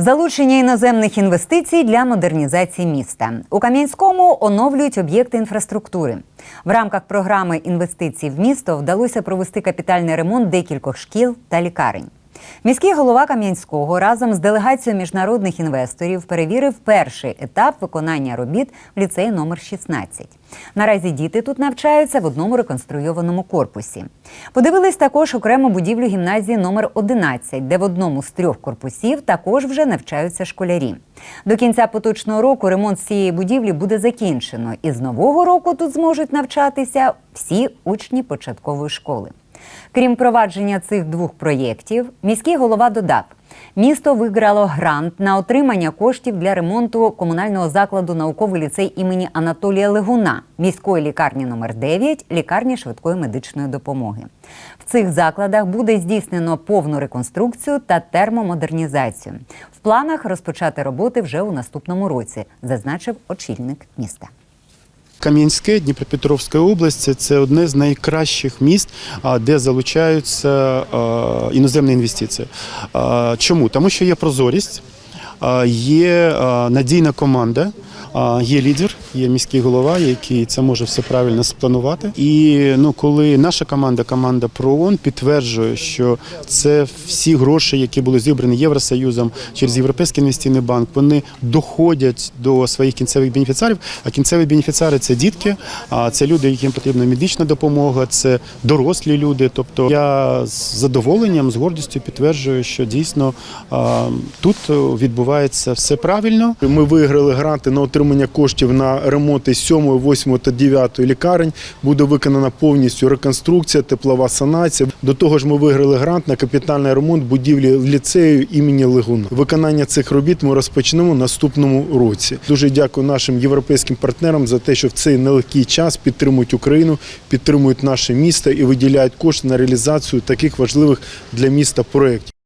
Залучення іноземних інвестицій для модернізації міста у Кам'янському оновлюють об'єкти інфраструктури. В рамках програми інвестицій в місто вдалося провести капітальний ремонт декількох шкіл та лікарень. Міський голова Кам'янського разом з делегацією міжнародних інвесторів перевірив перший етап виконання робіт в ліцеї номер 16. Наразі діти тут навчаються в одному реконструйованому корпусі. Подивились також окрему будівлю гімназії номер 11, де в одному з трьох корпусів також вже навчаються школярі. До кінця поточного року ремонт цієї будівлі буде закінчено, і з нового року тут зможуть навчатися всі учні початкової школи. Крім провадження цих двох проєктів, міський голова додав, місто виграло грант на отримання коштів для ремонту комунального закладу науковий ліцей імені Анатолія Легуна, міської лікарні номер 9 лікарні швидкої медичної допомоги. В цих закладах буде здійснено повну реконструкцію та термомодернізацію. В планах розпочати роботи вже у наступному році, зазначив очільник міста. Кам'янське Дніпропетровська область це одне з найкращих міст, де залучаються іноземні інвестиції. Чому? Тому що є прозорість, є надійна команда. Є лідер, є міський голова, який це може все правильно спланувати. І ну, коли наша команда, команда ПРООН, підтверджує, що це всі гроші, які були зібрані Євросоюзом через Європейський інвестиційний банк, вони доходять до своїх кінцевих бенефіціарів. А кінцеві бенефіціари це дітки, а це люди, яким потрібна медична допомога, це дорослі люди. Тобто я з задоволенням, з гордістю підтверджую, що дійсно тут відбувається все правильно. Ми виграли гранти на отримання коштів на ремонти 7, 8 та 9 лікарень. Буде виконана повністю реконструкція, теплова санація. До того ж, ми виграли грант на капітальний ремонт будівлі ліцею імені Легуна. Виконання цих робіт ми розпочнемо наступному році. Дуже дякую нашим європейським партнерам за те, що в цей нелегкий час підтримують Україну, підтримують наше місто і виділяють кошти на реалізацію таких важливих для міста проєктів.